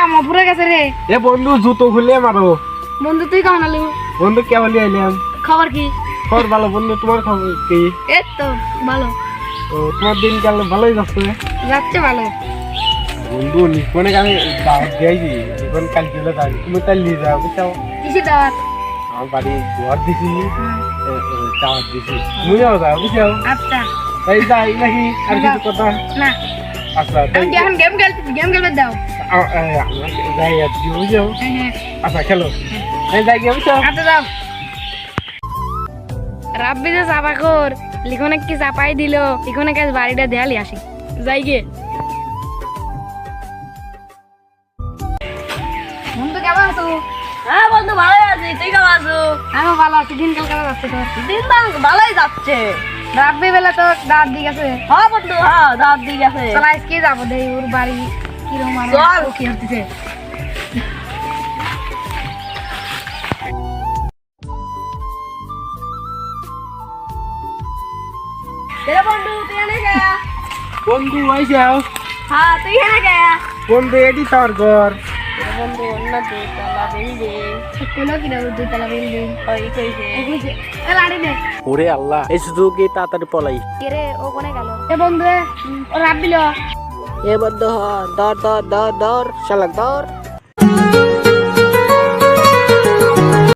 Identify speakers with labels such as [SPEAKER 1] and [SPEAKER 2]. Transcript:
[SPEAKER 1] আমার পুরে গেছে রে
[SPEAKER 2] এ বন্ধু জুতো খুলে মারো
[SPEAKER 1] বন্ধু তুই কেমন আলু
[SPEAKER 2] বন্ধু কেমন আইলাম
[SPEAKER 1] খবর কি?
[SPEAKER 2] খবর ভালো বন্ধু তোমার খবর কি?
[SPEAKER 1] এই তো ভালো।
[SPEAKER 2] ও তোমার দিন কাল ভালোই যাচ্ছে?
[SPEAKER 1] যাচ্ছে ভালো।
[SPEAKER 2] বন্ধু নিপনে আমি দাওয়াত দিয়েছি নিপন কাল চলে যাই তুমি তাই নিয়ে যাও বুঝছ
[SPEAKER 1] কিসে দাওয়াত।
[SPEAKER 2] আমার বাড়ি ঘর দিছি দাওয়াত দিছি। তুমিও যাও বুঝছ
[SPEAKER 1] আচ্ছা।
[SPEAKER 2] তাই যাই নাকি আর কিছু কথা?
[SPEAKER 1] না।
[SPEAKER 2] আচ্ছা
[SPEAKER 1] এখন গেম খেলতে গেম খেলতে দাও হ্যাঁ হ্যাঁ
[SPEAKER 2] আচ্ছা
[SPEAKER 1] আচ্ছা রাব্বি
[SPEAKER 3] হ্যাঁ
[SPEAKER 1] দিনকাল যাচ্ছে তোর
[SPEAKER 3] দিন ভালোই যাচ্ছে
[SPEAKER 1] রাব্বি বেলা তো দাঁত দিক আছে
[SPEAKER 3] হ্যাঁ বন্ধু হ্যাঁ দাঁত দিয়ে গেছে
[SPEAKER 1] কিরম। ও কি
[SPEAKER 3] তেরে বন্ধু তুই এনে
[SPEAKER 2] বন্ধু আইসাও
[SPEAKER 3] হ্যাঁ তুই এনে গে
[SPEAKER 2] বন্ধু এটি তোর ঘর।
[SPEAKER 3] বন্ধু অন্য তুই বিল্ডিং।
[SPEAKER 1] কোনো কি না দুই বিল্ডিং?
[SPEAKER 3] ওই কইছে
[SPEAKER 1] বুঝছে এ লাড়ি দে।
[SPEAKER 2] ওরে আল্লাহ এই সুযোগে তাড়াতাড়ি পলাই।
[SPEAKER 1] কে রে ও কোনে গেল? এ বন্ধু ও রাব্বি
[SPEAKER 3] ये बंदो हाँ दौड़ दौड़ दौड़ दौड़ चल दौड़